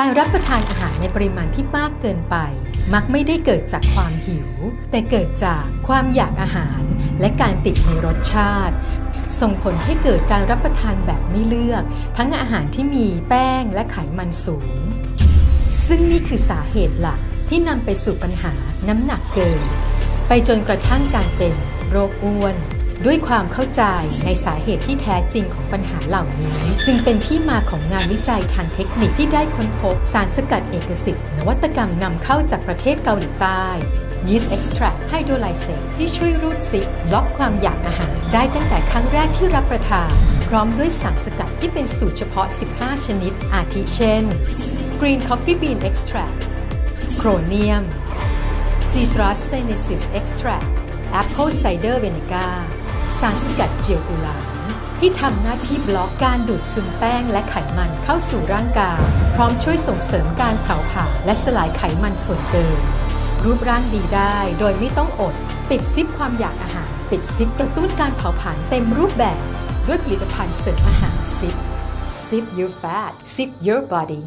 การรับประทานอาหารในปริมาณที่มากเกินไป มักไม่ได้เกิดจากความหิว แต่เกิดจากความอยากอาหารและการติดในรสชาติ ส่งผลให้เกิดการรับประทานแบบไม่เลือก ทั้งอาหารที่มีแป้งและไขมันสูง ซึ่งนี่คือสาเหตุหลักที่นำไปสู่ปัญหาน้ำหนักเกิน ไปจนกระทั่งการเป็นโรคอ้วน ด้วยความเข้าใจในสาเหตุที่แท้จริงของปัญหาเหล่านี้ จึงเป็นที่มาของงานวิจัยทางเทคนิคที่ได้ค้นพบสารสกัดเอกสิทธิ์นวัตกรรมนำเข้าจากประเทศเกาหลีใต้ Yeast Extract Hydrolyzate ที่ช่วยรูดซิปล็อกความอยากอาหาร ได้ตั้งแต่ครั้งแรกที่รับประทาน พร้อมด้วยสารสกัดที่เป็นสูตรเฉพาะ 15 ชนิด อาทิเช่น Green Coffee Bean Extract โครเนียม Citrus Sinensis Extract Apple Cider Vinegar สารสกัดเจียวกุหลาบที่ทำหน้าที่บล็อกการดูดซึมแป้งและไขมันเข้าสู่ร่างกาย พร้อมช่วยส่งเสริมการเผาผลาญและสลายไขมันส่วนเกิน รูปร่างดีได้โดยไม่ต้องอด ปิดซิปความอยากอาหาร ปิดซิปกระตุ้นการเผาผลาญเต็มรูปแบบ ด้วยผลิตภัณฑ์เสริมอาหารซิป Sip your fat, sip your body